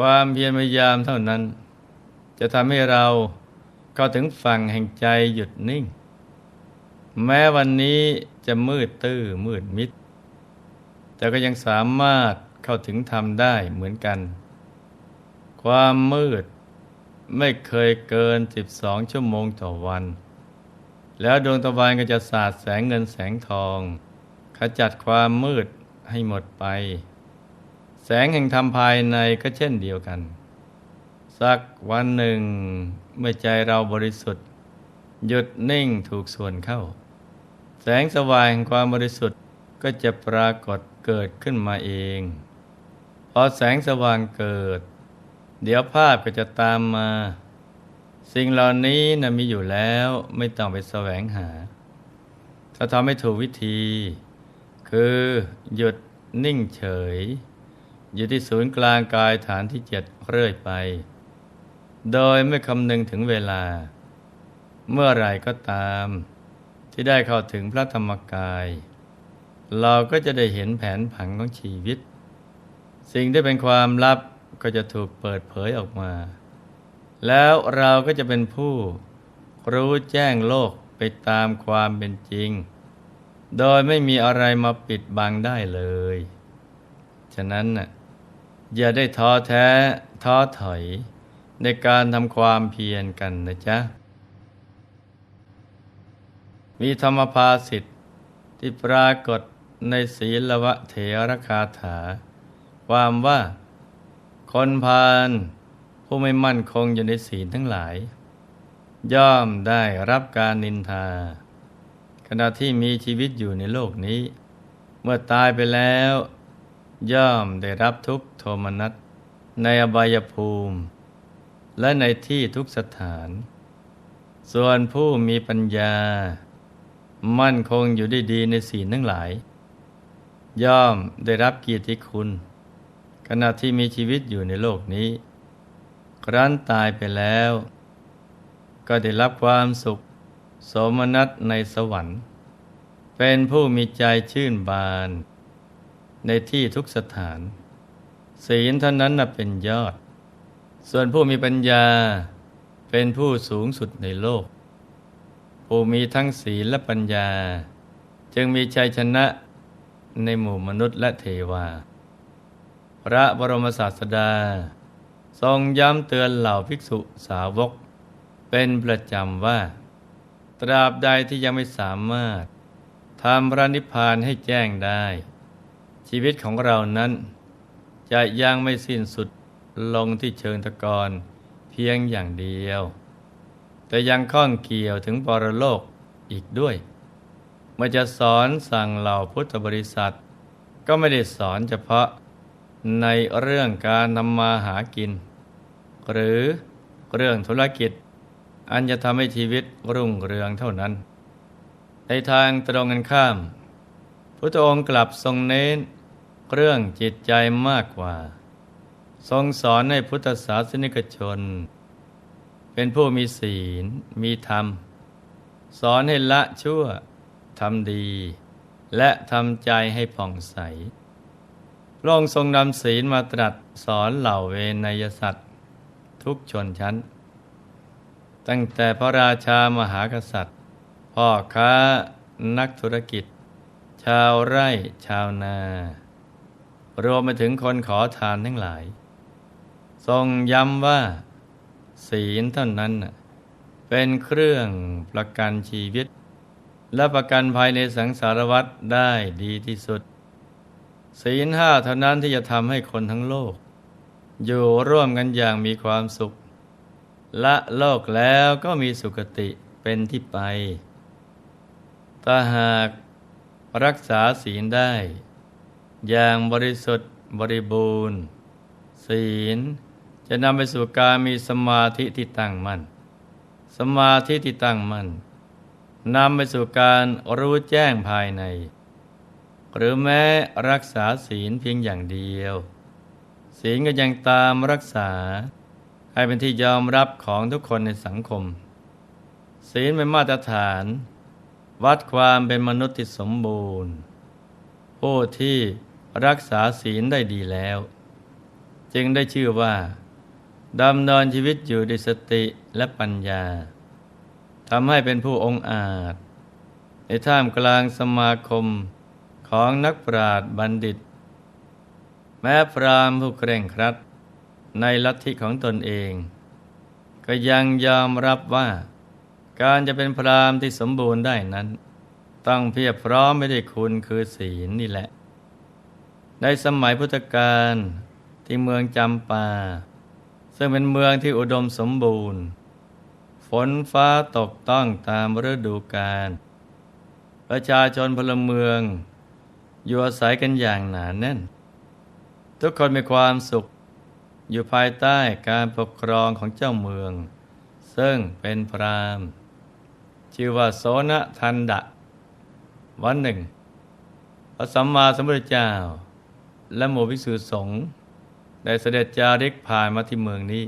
ความเพียรพยายามเท่านั้น จะทำให้เราเข้าถึงฝั่งแห่งใจหยุดนิ่ง แม้วันนี้จะมืดตื้อมืดมิด แต่ก็ยังสามารถเข้าถึงธรรมได้เหมือนกัน ความมืดไม่เคยเกิน 12 ชั่วโมงต่อวัน แล้วดวงตะวันก็จะสาดแสงเงินแสงทอง ขจัดความมืดให้หมดไป แสงแห่งธรรมภายในก็เช่นเดียวกัน สักวันหนึ่ง เมื่อใจเราบริสุทธิ์ หยุดนิ่งถูกส่วนเข้า แสงสว่างแห่งความบริสุทธิ์ก็จะปรากฏเกิดขึ้นมาเอง พอแสงสว่างเกิด เดี๋ยวภาพก็จะตามมา สิ่งเหล่านี้นะมีอยู่แล้วไม่ต้องไปแสวงหา ถ้าทำให้ถูกวิธี คือหยุดนิ่งเฉย อยู่ที่ศูนย์กลางกายฐานที่เจ็ดเรื่อยไป โดยไม่คำนึงถึงเวลา เมื่อไรก็ตาม ที่ได้เข้าถึงพระธรรมกาย เราก็จะได้เห็นแผนผังของชีวิต สิ่งที่เป็นความลับก็จะถูกเปิดเผยออกมา แล้วเราก็จะเป็นผู้รู้แจ้งโลกไปตามความเป็นจริง โดยไม่มีอะไรมาปิดบังได้เลย ฉะนั้นน่ะ อย่าได้ท้อแท้ท้อถอย ในการทำความเพียรกันนะจ๊ะ มีธรรมภาสิทธิ์ที่ปรากฏในศีลวะเถรคาถา ความว่า คนพาลผู้ไม่มั่นคงอยู่ในศีลทั้งหลาย ย่อมได้รับการนินทา ขณะที่มีชีวิตอยู่ในโลกนี้ เมื่อตายไปแล้ว ย่อมได้รับทุกโทมนัสในอบายภูมิ และในที่ทุกสถาน ส่วนผู้มีปัญญา มั่นคงอยู่ได้ดีในศีลทั้งหลาย ย่อมได้รับเกียรติคุณ ขณะที่มีชีวิตอยู่ในโลกนี้ ครั้นตายไปแล้ว ก็ได้รับความสุขโสมนัสในสวรรค์ เป็นผู้มีใจชื่นบาน ในที่ทุกสถาน ศีลเท่านั้นเป็นยอด ส่วนผู้มีปัญญาเป็นผู้สูงสุดในโลก ผู้มีทั้งศีลและปัญญา จึงมีชัยชนะในหมู่มนุษย์และเทวา พระบรมศาสดา ทรงย้ำเตือนเหล่าภิกษุสาวก เป็นประจำว่า ตราบใดที่ยังไม่สามารถทำพระนิพพานให้แจ้งได้ ชีวิตของเรานั้น จะยังไม่สิ้นสุดลงที่เชิงตะกอนเพียงอย่างเดียว แต่ยังข้องเกี่ยวถึงปรโลกอีกด้วย เมื่อจะสอนสั่งเหล่าพุทธบริษัท ก็ไม่ได้สอนเฉพาะในเรื่องการทำมาหากิน หรือเรื่องธุรกิจ อันจะทำให้ชีวิตรุ่งเรืองเท่านั้น ในทางตรงกันข้ามพุทธองค์กลับทรงเน้น เรื่องจิตใจมากกว่า ทรงสอนให้พุทธศาสนิกชน เป็นผู้มีศีล มีธรรม สอนให้ละชั่วทำดี และทำใจให้ผ่องใสพระองค์ทรงนำศีลมาตรัสสอนเหล่าเวนยสัตว์ ทุกชนชั้น ตั้งแต่พระราชามหากษัตริย์ พ่อค้านักธุรกิจ ชาวไร่ชาวนา รวมไปถึงคนขอทานทั้งหลาย ทรงย้ำว่า ศีลเท่านั้นเป็นเครื่องประกันชีวิต และประกันภายในสังสารวัฏได้ดีที่สุด ศีลห้าเท่านั้นที่จะทำให้คนทั้งโลก อยู่ร่วมกันอย่างมีความสุข ละโลกแล้วก็มีสุคติเป็นที่ไปถ้าหากรักษาศีลได้ อย่างบริสุทธิ์บริบูรณ์ ศีล จะนำไปสู่การมีสมาธิที่ตั้งมั่น สมาธิที่ตั้งมั่นนำไปสู่การรู้แจ้งภายใน หรือแม้รักษาศีลเพียงอย่างเดียว ศีลก็ยังตามรักษา ให้เป็นที่ยอมรับของทุกคนในสังคม ศีลเป็นมาตรฐาน วัดความเป็นมนุษย์ที่สมบูรณ์ ผู้ที่ รักษาศีลได้ดีแล้ว จึงได้ชื่อว่าดำเนินชีวิตอยู่ด้วยสติและปัญญาทำให้เป็นผู้องอาจ ในท่ามกลางสมาคมของนักปราชญ์บัณฑิต แม้พรามผู้เคร่งครัด ในลัทธิของตนเอง ก็ยังยอมรับว่า การจะเป็นพรามที่สมบูรณ์ได้นั้น ต้องเพียบพร้อมไม่ได้คุณคือศีลนี่แหละ ในสมัยพุทธกาลที่เมืองจำปา ซึ่งเป็นเมืองที่อุดมสมบูรณ์ ฝนฟ้าตกต้องตามฤดูกาลประชาชนพลเมือง อยู่อาศัยกันอย่างหนาแน่น ทุกคนมีความสุขอยู่ภายใต้การปกครองของเจ้าเมือง ซึ่งเป็นพรามชื่อว่าโสนทันดะ วันหนึ่งพระสัมมาสัมพุทธเจ้า และหมู่ภิกษุสงฆ์ได้เสด็จจาริกผ่านมาที่เมืองนี้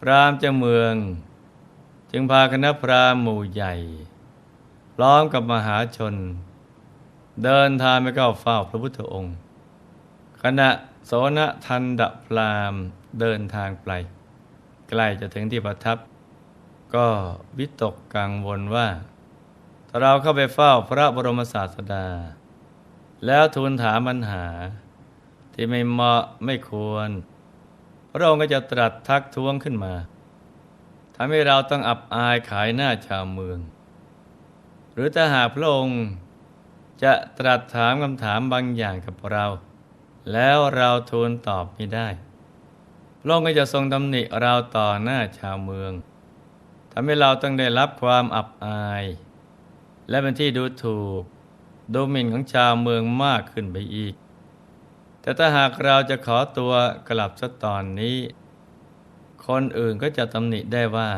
พรามเจ้าเมือง จึงพาคณะพรามหมู่ใหญ่ พร้อมกับมหาชน เดินทางไปเข้าเฝ้าพระพุทธองค์ ขณะโสนทันดพรามเดินทางไป ใกล้จะถึงที่ประทับ ก็วิตกกังวลว่าถ้าเราเข้าไปเฝ้าพระบรมศาสดา แล้วทูลถามปัญหา ที่ไม่เหมาะไม่ควร พระองค์ก็จะตรัสทักท้วงขึ้นมาทำให้เราต้องอับอายขายหน้าชาวเมือง หรือถ้าหากพระองค์จะตรัสถามคำถามบางอย่างกับเรา แล้วเราทูลตอบไม่ได้ พระองค์ก็จะทรงตำหนิเราต่อหน้าชาวเมืองทำให้เราต้องได้รับความอับอาย และเป็นที่ดูถูกดูหมิ่นของชาวเมืองมากขึ้นไปอีก แต่ถ้าหากเราจะขอตัวกลับสัตอนนี้ คนอื่นก็จะตำหนิได้ว่า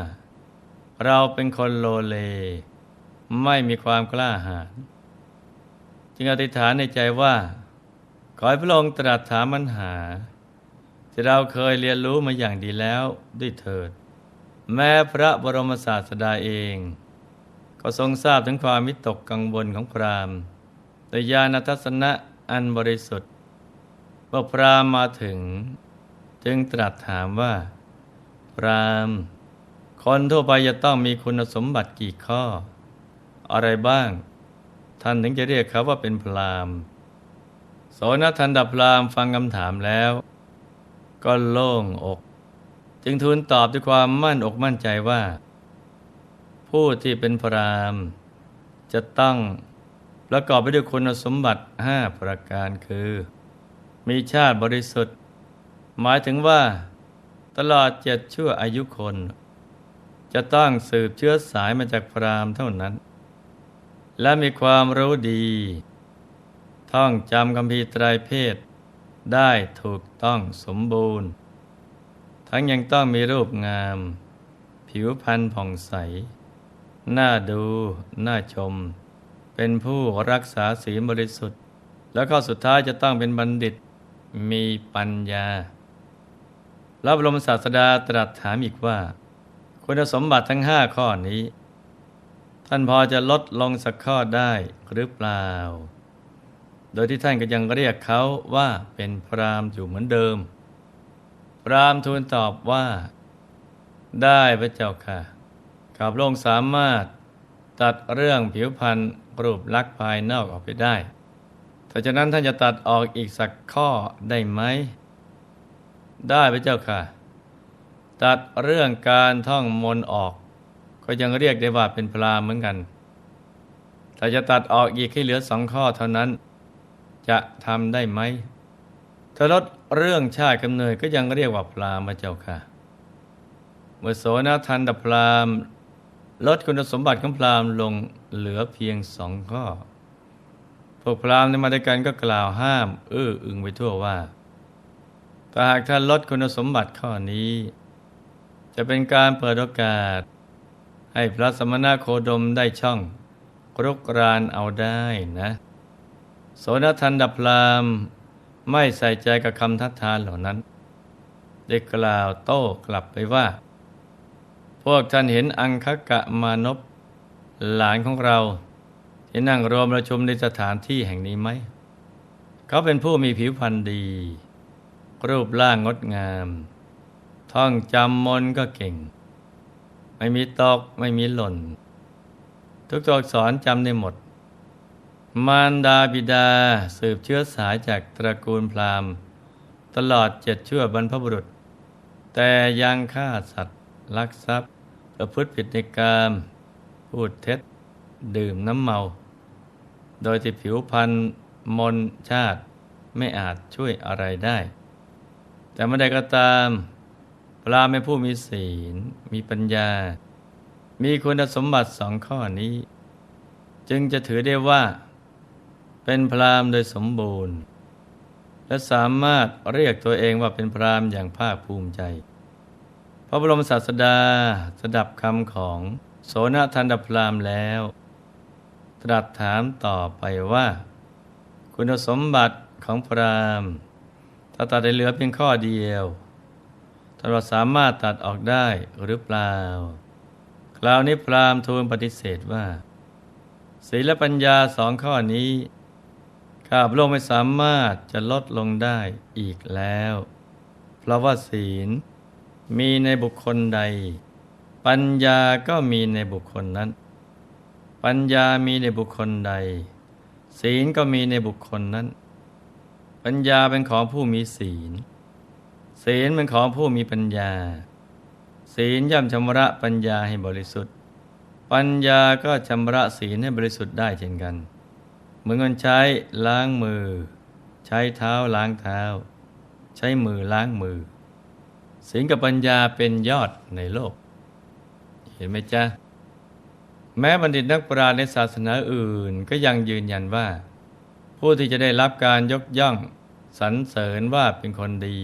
เราเป็นคนโลเล ไม่มีความกล้าหาญจึงอธิษฐานในใจว่า ขอให้พระองค์ตรัสถามปัญหา ที่เราเคยเรียนรู้มาอย่างดีแล้วด้วยเถิด แม้พระบรมศาสดาเอง ก็ทรงทราบถึงความมิตกกังวลของพรามณ์โดยญาณทัศนะอันบริสุทธิ์ เมื่อพรามมาถึง จึงตรัสถามว่า พรามคนทั่วไปจะต้องมีคุณสมบัติกี่ข้อ อะไรบ้าง ท่านถึงจะเรียกเขาว่าเป็นพรามโสนทันดับพรามฟังคำถามแล้ว ก็โล่งอก จึงทูลตอบด้วยความมั่นอกมั่นใจว่า ผู้ที่เป็นพรามจะต้องประกอบไปด้วยคุณสมบัติห้าประการคือ มีชาติบริสุทธิ์ หมายถึงว่า ตลอดเจ็ดชั่วอายุคน จะต้องสืบเชื้อสายมาจากพราหมณ์เท่านั้น และมีความรู้ดี ท่องจำคำพีตรายเพศ ได้ถูกต้องสมบูรณ์ ทั้งยังต้องมีรูปงาม ผิวพรรณผ่องใส น่าดู น่าชม เป็นผู้รักษาศีลบริสุทธิ์แล้วก็สุดท้ายจะต้องเป็นบัณฑิต มีปัญญาพระบรมศาสดาตรัสถามอีกว่า คุณสมบัติทั้งห้าข้อนี้ ท่านพอจะลดลงสักข้อได้หรือเปล่า โดยที่ท่านก็ยังเรียกเขาว่าเป็นพรามอยู่เหมือนเดิม พรามทูลตอบว่า ได้พระเจ้าค่ะข้าพระองค์สามารถตัดเรื่องผิวพรรณรูปลักษณ์ภายนอกออกไปได้ แต่ฉะนั้นท่านจะตัดออกอีกสักข้อได้ไหม ได้พระเจ้าค่ะ ตัดเรื่องการท่องมนต์ออก ก็ยังเรียกได้ว่าเป็นพรามเหมือนกันแต่จะตัดออกอีกให้เหลือสองข้อเท่านั้น จะทำได้ไหมถ้าลดเรื่องชาติกำเนิดก็ยังเรียกว่าพรามพระเจ้าค่ะ เมื่อโสนทันดพรามลดคุณสมบัติของพรามลงเหลือเพียงสองข้อ วกพราหมณ์ในมาด้วยกันก็กล่าวห้ามอื้ออึงไปทั่วว่าถ้าหากท่านลดคุณสมบัติข้อนี้ จะเป็นการเปิดโอกาส ให้พระสมณโคดมได้ช่องรุกรานเอาได้นะ โสนทันดับพรามไม่ใส่ใจกับคำทัดทานเหล่านั้น ได้กล่าวโต้กลับไปว่า พวกท่านเห็นอังคกะมานพหลานของเรา ที่นั่งรวมประชุมในสถานที่แห่งนี้ไหม เขาเป็นผู้มีผิวพรรณดี รูปร่างงดงาม ท่องจำมนก็เก่ง ไม่มีตกไม่มีหล่น ทุกตัวอักษรจำได้หมด มารดาบิดาสืบเชื้อสายจากตระกูลพราหมณ์ ตลอดเจ็ดชั่วบรรพบุรุษ แต่ยังฆ่าสัตว์ ลักทรัพย์ประพฤติผิดในกามพูดเท็จดื่มน้ำเมา โดยที่ผิวพรรณมนชาติไม่อาจช่วยอะไรได้ แต่เมื่อใดก็ตามพระเป็นผู้มีศีล มีปัญญา มีคุณสมบัติสองข้อนี้ จึงจะถือได้ว่า เป็นพรามโดยสมบูรณ์ และสามารถเรียกตัวเองว่าเป็นพรามอย่างภาคภูมิใจ พระบรมศาสดาสดับคำของโสนทันดพรามแล้ว ตรัสถามต่อไปว่า คุณสมบัติของพรามถ้าตัดได้เหลือเพียงข้อเดียวท่านว่าสามารถตัดออกได้หรือเปล่า คราวนี้พรามทูลปฏิเสธว่า ศีลและปัญญาสองข้อนี้ข้าพระองค์ไม่สามารถจะลดลงได้อีกแล้ว เพราะว่าศีลมีในบุคคลใด ปัญญาก็มีในบุคคลนั้น ปัญญามีในบุคคลใด ศีลก็มีในบุคคลนั้น ปัญญาเป็นของผู้มีศีล ศีลเป็นของผู้มีปัญญา ศีลย่อมชำระปัญญาให้บริสุทธิ์ ปัญญาก็ชำระศีลให้บริสุทธิ์ได้เช่นกัน เหมือนกันใช้ล้างมือ ใช้เท้าล้างเท้า ใช้มือล้างมือ ศีลกับปัญญาเป็นยอดในโลก เห็นไหมจ๊ะ แม้บัณฑิตนักปราชญ์ในศาสนาอื่นก็ยังยืนยันว่า ผู้ที่จะได้รับการยกย่องสรรเสริญว่าเป็นคนดี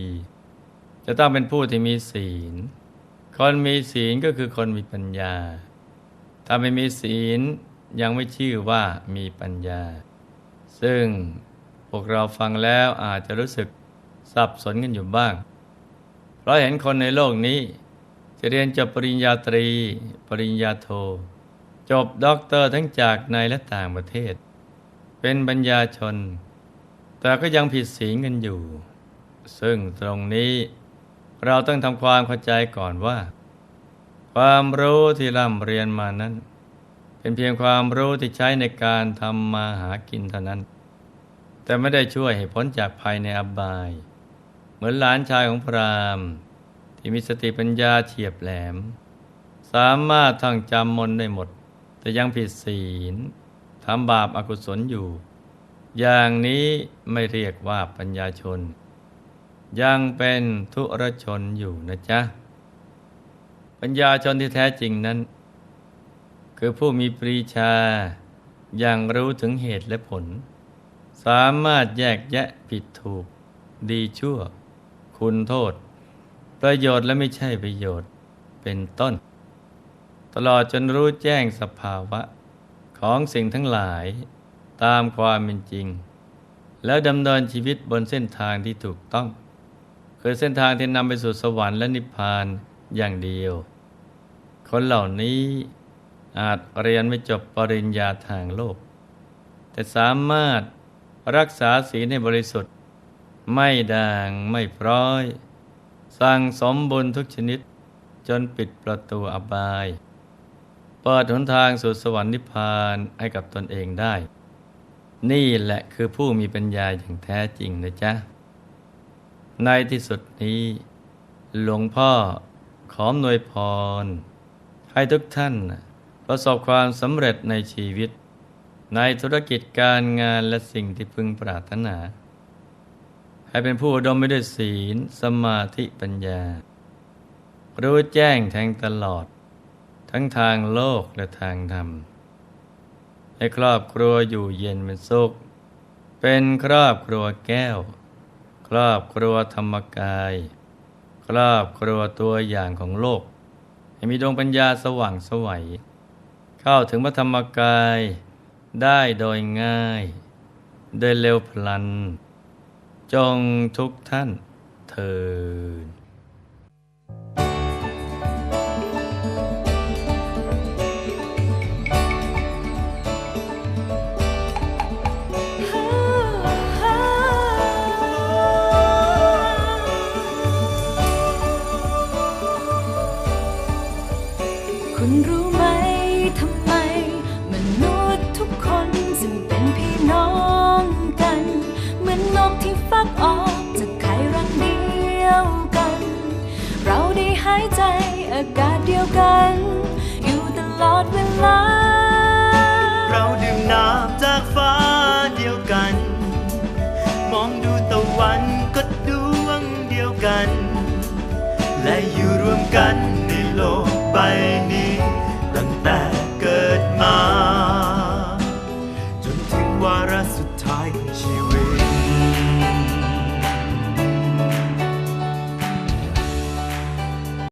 จะต้องเป็นผู้ที่มีศีล คนมีศีลก็คือคนมีปัญญา ถ้าไม่มีศีลยังไม่ชื่อว่ามีปัญญา ซึ่งพวกเราฟังแล้วอาจจะรู้สึกสับสนกันอยู่บ้าง เพราะเห็นคนในโลกนี้ จะเรียนจบปริญญาตรี ปริญญาโท จบด็อกเตอร์ทั้งจากในและต่างประเทศ เป็นปัญญาชน แต่ก็ยังผิดศีลกันอยู่ ซึ่งตรงนี้เราต้องทำความเข้าใจก่อนว่า ความรู้ที่ร่ำเรียนมานั้น เป็นเพียงความรู้ที่ใช้ในการทำมาหากินเท่านั้น แต่ไม่ได้ช่วยให้พ้นจากภัยในอบาย เหมือนหลานชายของพราหมณ์ ที่มีสติปัญญาเฉียบแหลม สามารถท่องจำมนได้หมด แต่ยังผิดศีลทำบาปอากุศลอยู่ อย่างนี้ไม่เรียกว่าปัญญาชน ยังเป็นทุรชนอยู่นะจ๊ะ ปัญญาชนที่แท้จริงนั้น คือผู้มีปรีชา อย่างรู้ถึงเหตุและผล สามารถแยกแยะผิดถูก ดีชั่ว คุณโทษ ประโยชน์และไม่ใช่ประโยชน์เป็นต้น ตลอดจนรู้แจ้งสภาวะของสิ่งทั้งหลายตามความเป็นจริง แล้วดำเนินชีวิตบนเส้นทางที่ถูกต้อง คือเส้นทางที่นำไปสู่สวรรค์และนิพพานอย่างเดียว คนเหล่านี้อาจเรียนไม่จบปริญญาทางโลก แต่สามารถรักษาศีลให้บริสุทธิ์ ไม่ด่างไม่พร้อย สั่งสมบุญทุกชนิดจนปิดประตูอบาย เปิดหนทางสู่สวรรค์นิพพานให้กับตนเองได้ นี่แหละคือผู้มีปัญญาอย่างแท้จริงนะจ๊ะ ในที่สุดนี้ หลวงพ่อขอหนวยพร ให้ทุกท่านประสบความสำเร็จในชีวิต ในธุรกิจการงานและสิ่งที่พึงปรารถนา ให้เป็นผู้อดมไปด้วยศีล สมาธิปัญญา รู้แจ้งแทงตลอด ทั้งทางโลกและทางธรรม ให้ครอบครัวอยู่เย็นเป็นสุข เป็นครอบครัวแก้ว ครอบครัวธรรมกาย ครอบครัวตัวอย่างของโลก ให้มีดวงปัญญาสว่างสวัย เข้าถึงพระธรรมกายได้โดยง่าย โดยเร็วพลัน จงทุกท่านเทิน ใจอากาศเดียวกัน อยู่ตลอดเวลา เราดื่มน้ำจากฟ้าเดียวกัน มองดูตะวันก็ดวงเดียวกัน และอยู่รวมกันในโลกใบนี้ ตั้งแต่เกิดมา